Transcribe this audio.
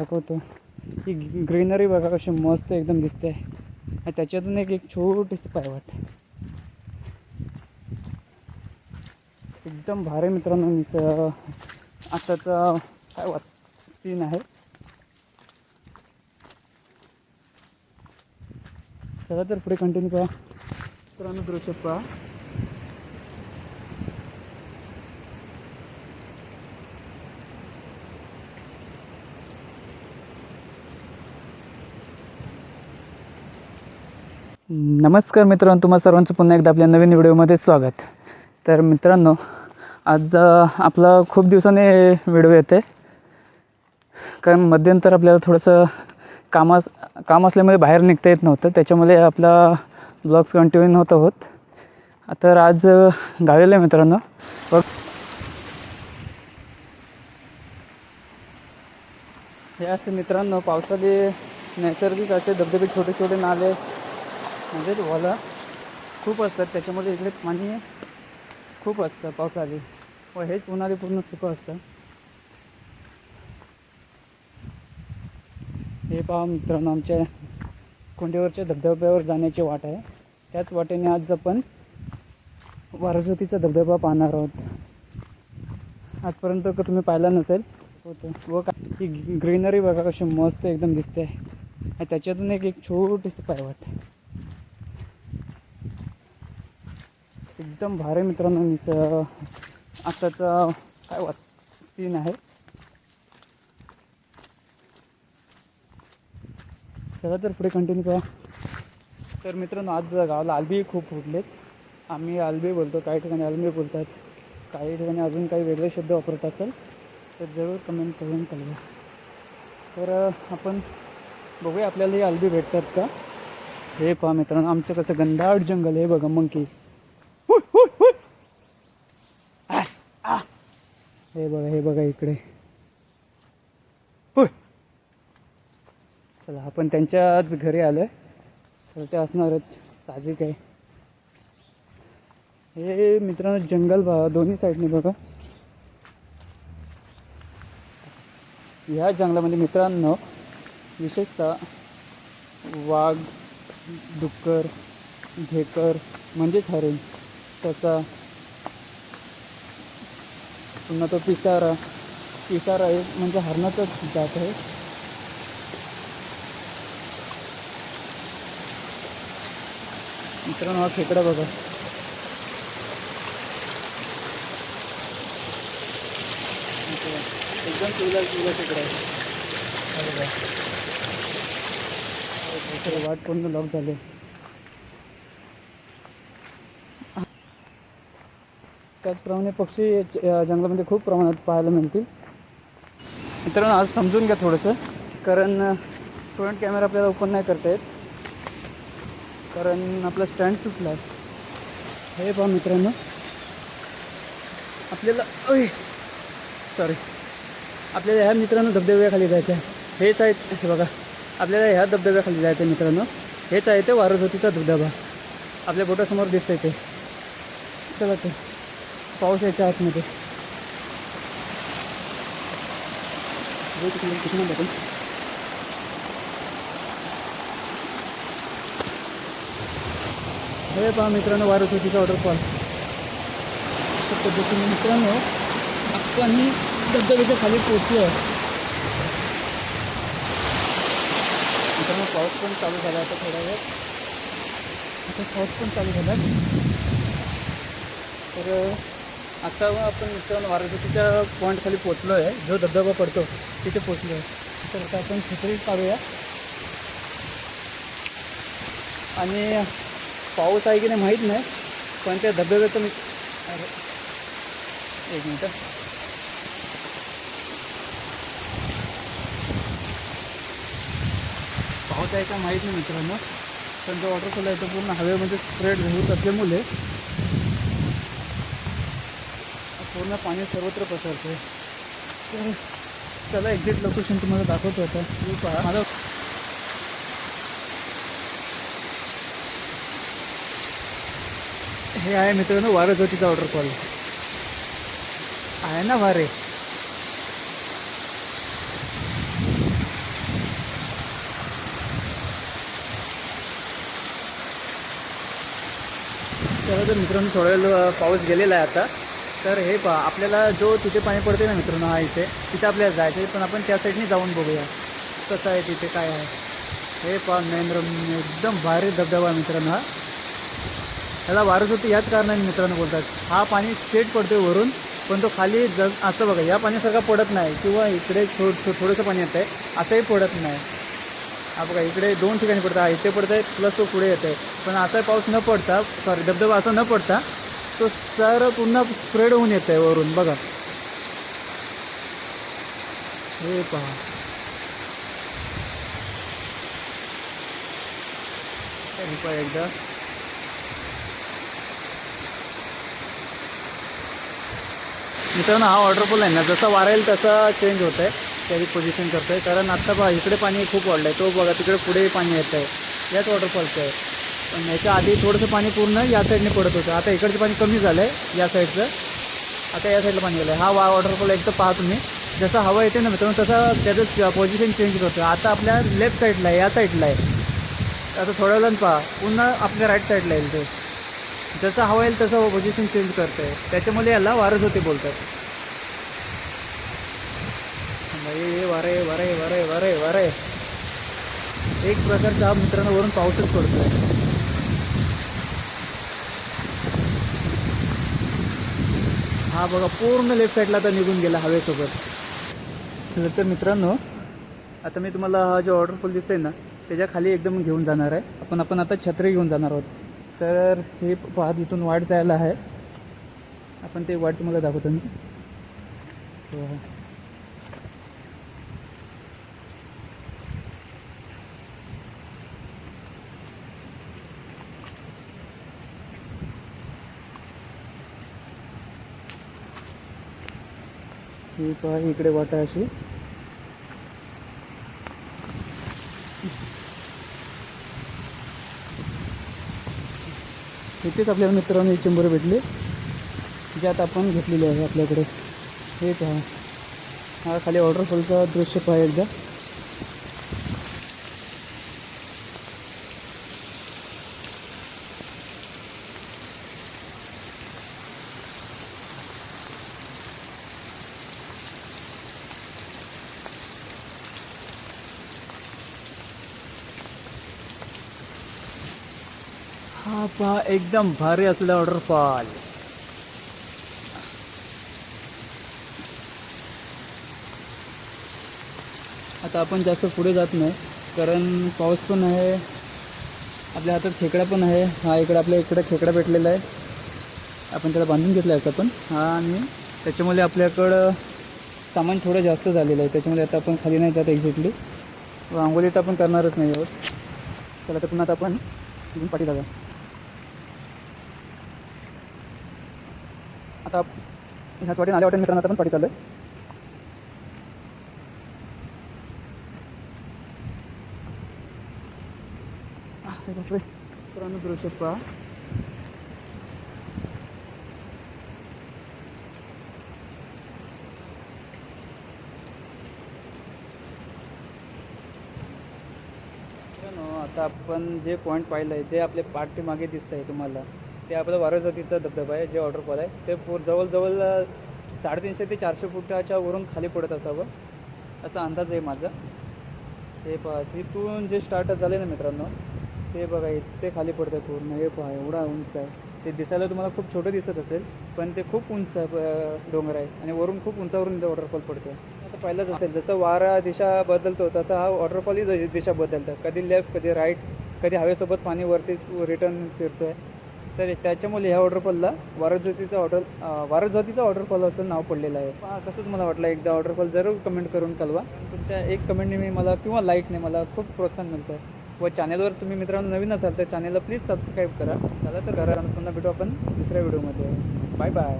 दाखवतो. ही ग्रीनरी बघा कशी मस्त एकदम दिसते. आणि त्याच्यातून एक एक छोटीशी पायवाट. एकदम भारी मित्रांनो मीच आताचा पायवाट सीन आहे. चला तर पुढे कंटिन्यू करा. मित्रांनो दृश्य पहा. नमस्कार मित्रांनो तुम्हा सर्वांचं पुन्हा एकदा आपल्या नवीन व्हिडिओमध्ये स्वागत. तर मित्रांनो आज आपला खूप दिवसाने व्हिडिओ येते कारण मध्यंतर आपल्याला थोडंसं कामास काम असल्यामुळे बाहेर निघता येत नव्हतं. त्याच्यामुळे आपला ब्लॉग्स कंटिन्यू नव्हतं होत. तर आज गावेला आहे मित्रांनो. बघ. हे असे मित्रांनो पावसाचे नैसर्गिक असे धबधबे छोटे छोटे नाले म्हणजे ओला खूप असतात त्याच्यामध्ये इकडे पाणी खूप असतं पावसाळी. व हेच उन्हाळी पूर्ण सुकं असतं. हे पहा मित्रांनो आमच्या कुंडीवरच्या धबधब्यावर जाण्याची वाट आहे. त्याच वाटेने आज आपण वारसोतीचा धबधबा पाहणार आहोत. आजपर्यंत तुम्ही पाहिला नसेल होतं. व का ही ग्रीनरी बघा कशी मस्त एकदम दिसते. आणि त्याच्यातून एक एक छोटीशी पायवाट. एकदम भारी मित्रांनो निस आत्ताचा काय वाट सीन आहे. चला तर पुढे कंटिन्यू करा. तर मित्रांनो आज गावाला आलबी खूप फुटलेत. आम्ही आलबी बोलतो काही ठिकाणी आलबी बोलतात. काही ठिकाणी अजून काही वेगळे शब्द वापरत असेल तर जरूर कमेंट करून कळवा. तर आपण बघूया आपल्याला हे आलबी भेटतात का? हे पहा मित्रांनो आमचं कसं गंधाड जंगल हे बघा मंकी. हे बघा हे बघा इकडे. हुय. चला आपण त्यांच्याच घरी आलोय. तर ते असणारच साजिक आहे. हे मित्रांनो जंगल बघा दोन्ही साईडने बघा. ह्या जंगलामध्ये मित्रांनो विशेषतः वाघ डुक्कर ढेकर म्हणजेच हरिण. ससा पुन्हा तो पिसारा. पिसारा एक म्हणजे हरणाचाच जात आहे. मित्रांनो हा खेकडा बघा. एकदम पिवला पिवला खेकडा आहे. वाट पूर्ण लॉक झाले. त्याचप्रमाणे पक्षी जंगलामध्ये खूप प्रमाणात पाहायला मिळतील. मित्रांनो आज समजून घ्या थोडंसं कारण फ्रंट कॅमेरा आपल्याला ओपन नाही करता येत. कारण आपला स्टँड तुटला. आहे हे पहा मित्रांनो. आपल्याला सॉरी आपल्याला ह्या मित्रांनो धबधब्याखाली जायचं आहे. हेच आहेत हे बघा. आपल्याला ह्या धबधब्याखाली जायचं आहे मित्रांनो. हेच आहे ते वारसोतीचा धबधबा. आपल्या बोटासमोर दिसतंय ते. चला तर. पाऊस याच्या आतमध्ये? हे पहा मित्रांनो वारसोतीचा वॉटरफॉल अशा पद्धतीने मित्रांनो आपण ही धबधब्याच्या खाली पोचलो आहे मित्रांनो पाऊस पण चालू झाला आता थोडा वेळ. आता पाऊस पण चालू झाला. तर आता आपण मित्रांनो वारसोतीच्या पॉईंटखाली पोचलो आहे जो धबधबा पडतो तिथे पोचलो आहे तर आता आपण छत्री काढूया. आणि पाऊस आहे की नाही माहीत नाही पण त्या धबधब्याचं मी अरे, एक मिनटं. पाऊस आहे का माहीत नाही मित्रांनो. पण जो वॉटरफॉल आहे तो पूर्ण हवेमध्ये स्प्रेड होत असल्यामुळे पूर्ण पाणी सर्वत्र पसरते तर चला एक्झॅक्ट लोकेशन तुम्हाला दाखवतो आता. मी पहा. मला हे आहे मित्रांनो वारज्योतीचा वॉटरफॉल आहे ना वारे? तर मित्रांनो थोडा वेळ पाऊस गेलेला आहे आता. तर हे पहा आपल्याला जो तिथे पाणी पडते ना मित्रांनो हा इथे तिथे आपल्याला जायचं आहे पण आपण त्या साईडने जाऊन बघूया. कसं आहे तिथे काय आहे? हे पहा नरेंद्र एकदम भारी धबधबा मित्रांनो हा. त्याला वारस होते याच कारणाने मित्रांनो बोलतात. हा पाणी स्ट्रेट आहे वरून पण तो खाली ज असं बघा या पाण्यासारखा पडत नाही किंवा इकडे थो थो थोडंसं पाणी येतं आहे असंही पडत नाही. हा बघा इकडे दोन ठिकाणी पडतं हा इथे पडतं आहे प्लस तो पुढे येत आहे पण असा पाऊस न पडता सॉरी धबधबा असा न पडता तो सर पुन्हा स्प्रेड होऊन येत आहे वरून बघा. हे पहा. पहा एकदा. मित्रांनो हा वॉटरफॉल आहे ना जसा वारा येईल तसा चेंज होत आहे त्याची पोझिशन करत आहे कारण आत्ता बघा इकडे पाणी खूप वाढलं आहे तो बघा तिकडे पुढे पाणी येत आहे याच वॉटरफॉलचं आहे. पण याच्या आधी थोडंसं पाणी पूर्ण या साईडने पडत होतं. आता इकडचं पाणी कमी झालं आहे या साईडचं. आता या साईडला पाणी गेलं आहे हा वा वॉटरफॉल एकदा पहा तुम्ही. जसं हवा येते ना मित्रांनो तसं त्याचं पोझिशन चेंज होतं. आता आपल्या लेफ्ट साईडला आहे या साईडला आहे. आता थोड्या वेळानं पहा. पुन्हा आपल्या राईट साईडला येईल ते. जसं हवा येईल तसं पोझिशन चेंज करते त्याच्यामुळे याला वारस होते बोलतात. हे वारे वारे वारे वारे वारे एक प्रकारचा मित्रांनो वरून पाऊसच पडतो आहे हा बघा पूर्ण लेफ्ट साईडला आता निघून गेला हवेसोबत. चला तर मित्रांनो आता मी तुम्हाला हा जो वॉटरफॉल दिसतोय ना त्याच्याखाली एकदम घेऊन जाणार आहे. आपण आपण आता छत्री घेऊन जाणार आहोत. तर हे पाहत इथून वाट जायला आहे. आपण ते वाट तुम्हाला दाखवतो मी. हो, हो. ही पहा इकडे वाट आहे अशी. इथेच आपल्या मित्रांनी एक चंबर भेटले ज्यात आपण घेतलेले आहे आपल्याकडे. हे पहा. हा खाली वॉटरफॉलचा दृश्य पहा एकदा. हा पहा एकदम भारी असलेला वॉटरफॉल आता आपण जास्त पुढे जात नाही कारण पाऊस पण आहे आपल्या हातात खेकडा पण आहे. हा इकडे आपल्या इकडे खेकडा भेटलेला आहे. आपण त्याला बांधून घेतला आहे आपण हा आणि त्याच्यामुळे आपल्याकडं सामान थोडं जास्त झालेलं आहे. त्याच्यामुळे आता आपण खाली नाही जात एक्झॅक्टली रांगोली तर आपण करणारच नाही आहोत. चला तर पुन्हा आता आपण पाठी जागा आता ह्याच वाटेन आल्या वाटेन मित्रांना आता आपण पाठी चालू मित्रांनो दृश्य पहा. आता आपण जे पॉईंट पाहिलं आहे जे आपले पाठीमागे दिसत आहे तुम्हाला. ते आपलं वारसतीचा धबधबा आहे जे वॉटरफॉल आहे ते पूर जवळजवळ साडेतीनशे ते चारशे फुटाच्या वरून खाली पडत असावं असा अंदाज आहे माझा. ते पहा तिथून जे स्टार्ट झाले ना मित्रांनो ते बघा इथे खाली पडतं आहे पूर्ण हे पहा एवढा उंच आहे. ते दिसायला तुम्हाला खूप छोटं दिसत असेल पण ते खूप उंच आहे, डोंगर आहे आणि वरून खूप उंचावरून इथं वॉटरफॉल पडतो आता पहिलंच असेल जसं वारा दिशा बदलतो तसा हा वॉटरफॉलही दिशा बदलतं कधी लेफ्ट कधी राईट कधी हवेसोबत पाणी वरती रिटर्न फिरतो आहे तर त्याच्यामुळे ह्या वॉटरफॉलला वारजोतीचा वॉटर ऑर्डर वॉटरफॉल असं नाव पडलेलं आहे. कसंच मला वाटलं? एकदा वॉटरफॉल जरूर कमेंट करून कळवा. तुमच्या एक कमेंटने मी मला किंवा लाईकने मला खूप प्रोत्साहन मिळतं. आहे व चॅनेलवर तुम्ही मित्रांनो नवीन असाल तर चॅनलला प्लीज सबस्क्राईब करा. चला तर घरा पुन्हा भेटू आपण दुसऱ्या व्हिडिओमध्ये बाय बाय